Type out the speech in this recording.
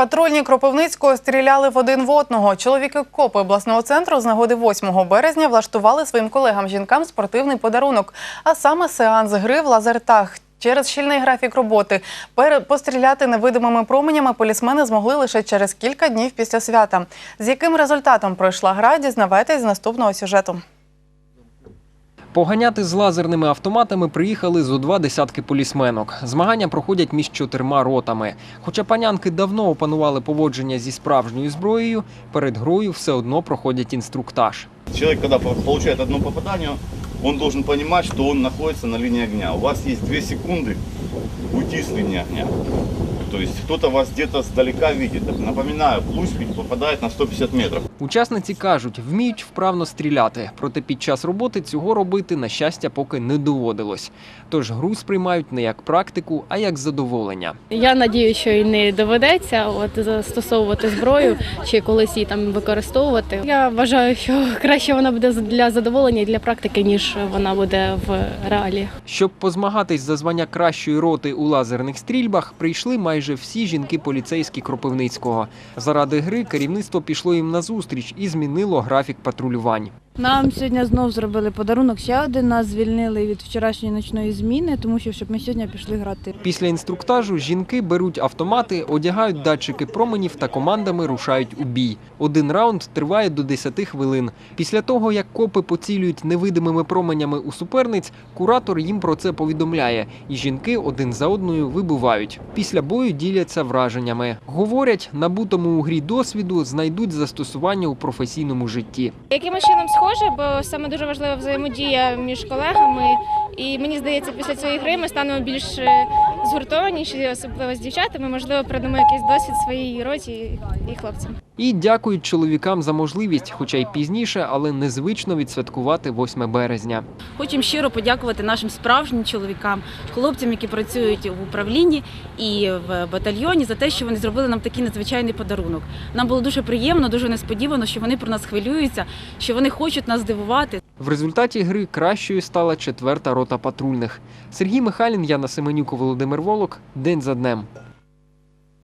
Патрульні Кропивницького стріляли в один в одного. Чоловіки копи обласного центру з нагоди 8 березня влаштували своїм колегам-жінкам спортивний подарунок, а саме сеанс гри в лазертаг. Через щільний графік роботи постріляти невидимими променями полісмени змогли лише через кілька днів після свята. З яким результатом пройшла гра, дізнавайтесь з наступного сюжету. Поганяти з лазерними автоматами приїхали зо два десятки полісменок. Змагання проходять між чотирма ротами. Хоча панянки давно опанували поводження зі справжньою зброєю, перед грою все одно проходять інструктаж. Чоловік, коли отримує одне одно він має розуміти, що він знаходиться на лінії огня. У вас есть 2 секунды уйти с линии огня. То есть кто-то вас где-то сдалека видит. Напоминаю, ведь попадает на 150 метров. Учасниці кажуть, вміють вправно стріляти, проте під час роботи цього робити, на щастя, поки не доводилось. Тож гру сприймають не як практику, а як задоволення. Я надію, що і не доведеться от застосовувати зброю чи колись її там використовувати. Я вважаю, що краще вона буде для задоволення і для практики, ніж вона буде в реалії. Щоб позмагатись за звання кращої роти у лазерних стрільбах, прийшли майже всі жінки поліцейські Кропивницького. Заради гри керівництво пішло їм назустріч і змінило графік патрулювань. Нам сьогодні знов зробили подарунок. Ще один нас звільнили від вчорашньої ночної зміни, тому що щоб ми сьогодні пішли грати. Після інструктажу жінки беруть автомати, одягають датчики променів та командами рушають у бій. Один раунд триває до 10 хвилин. Після того, як копи поцілюють невидимими променями у суперниць, куратор їм про це повідомляє, і жінки один за одною вибувають. Після бою діляться враженнями. Говорять, набутому у грі досвіду знайдуть застосування у професійному житті. Якимось чином схоже, бо саме дуже важлива взаємодія між колегами. І мені здається, після цієї гри ми станемо більш е, згуртованіші, особливо з дівчатами. Можливо, передамо якийсь досвід своїй роті і хлопцям. І дякують чоловікам за можливість, хоча й пізніше, але незвично відсвяткувати 8 березня. Хочемо щиро подякувати нашим справжнім чоловікам, хлопцям, які працюють в управлінні і в батальйоні, за те, що вони зробили нам такий надзвичайний подарунок. Нам було дуже приємно, дуже несподівано, що вони про нас хвилюються, що вони хочуть нас здивувати. В результаті гри кращою стала четверта рота патрульних. Сергій Михайлін, Яна Семенюк, Володимир Волок. День за днем.